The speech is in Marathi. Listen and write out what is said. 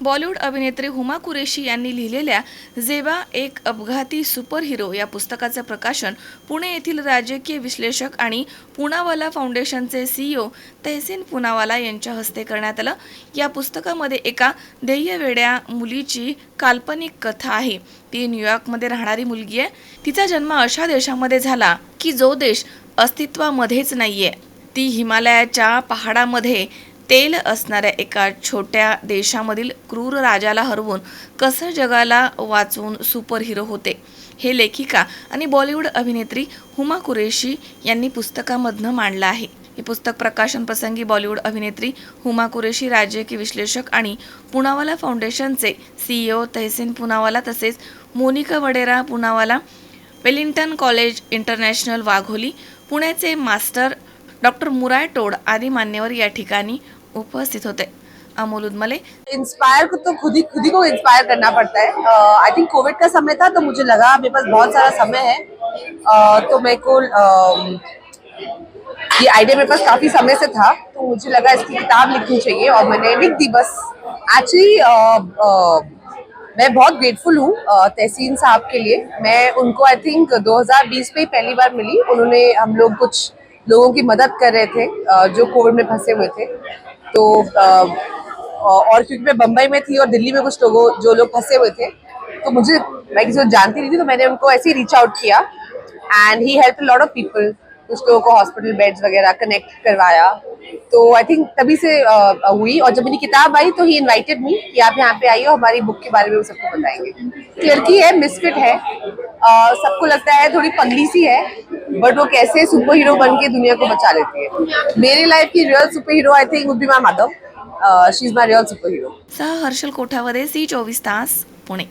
बॉलिवूड अभिनेत्री हुमा कुरेशी यांनी लिहिलेल्या जेबा एक अपघाती सुपर हिरो या पुस्तकाचे प्रकाशन पुणे येथील राजकीय विश्लेषक आणि पुनावाला फाउंडेशनचे सीईओ तहसीन पुनावाला यांच्या हस्ते करण्यात आलं. या पुस्तकामध्ये एका ध्येयवेड्या मुलीची काल्पनिक कथा आहे. ती न्यूयॉर्कमध्ये राहणारी मुलगी आहे. तिचा जन्म अशा देशामध्ये झाला की जो देश अस्तित्वामध्येच नाहीये. ती हिमालयाच्या पहाडामध्ये तेल असणाऱ्या एका छोट्या देशामधील क्रूर राजाला हरवून कसं जगाला वाचवून सुपर हिरो होते. हे लेखिका आणि बॉलिवूड अभिनेत्री हुमा कुरेशी यांनी पुस्तकामधनं मांडलं आहे. हे पुस्तक प्रकाशन प्रसंगी बॉलिवूड अभिनेत्री हुमा कुरेशी राजकीय विश्लेषक आणि पुनावाला फाउंडेशनचे सीईओ तहसीन पुनावाला तसेच Monika Vadera Poonawalla Wellington college international Wagholi पुण्याचे मास्टर डॉक्टर मुराय टोड आदी मान्यवर या ठिकाणी उपस्थित होते. अमोल उदमले. इंस्पायर को तो खुद ही खुद ही को इंस्पायर करना पड़ता है. आई थिंक कोविड का समय था तो मुझे लगा मेरे पास बहुत सारा समय है. Uh, तो मेरे को um, ये आइडिया मेरे पास काफ़ी समय से था. तो मुझे लगा इसकी किताब लिखनी चाहिए और मैंने लिख दी बस. एक्चुअली मैं बहुत ग्रेटफुल हूँ uh, तहसीन साहब के लिए. मैं उनको आई थिंक 2020 में ही पहली बार मिली. उन्होंने हम लोग कुछ लोगों की मदद कर रहे थे uh, जो कोविड में फंसे हुए थे. तो और क्योंकि मैं बम्बई में थी और दिल्ली में कुछ लोगों जो लोग फंसे हुए थे तो मुझे मैं किसी को जानती नहीं थी तो मैंने उनको ऐसे ही reach out KIA. And he help lot of people कुछ लोगों को हॉस्पिटल बेड्स वगैरह कनेक्ट करवाया। तो आई थिंक तभी से uh, हुई और जब मेरी किताब आई तो ही इनवाइटेड मी कि आप यहाँ पे आइए और हमारी बुक के बारे में सबको बताएँगे। लड़की है मिसफिट है। सबको लगता है थोड़ी पगली सी है बट वो कैसे सुपर हीरो बन के दुनिया को बचा लेती है। मेरी लाइफ की real super hero I think would be my mother she is my real super hero सह हर्षल कोठावदे सी चोवीस तास पुणे.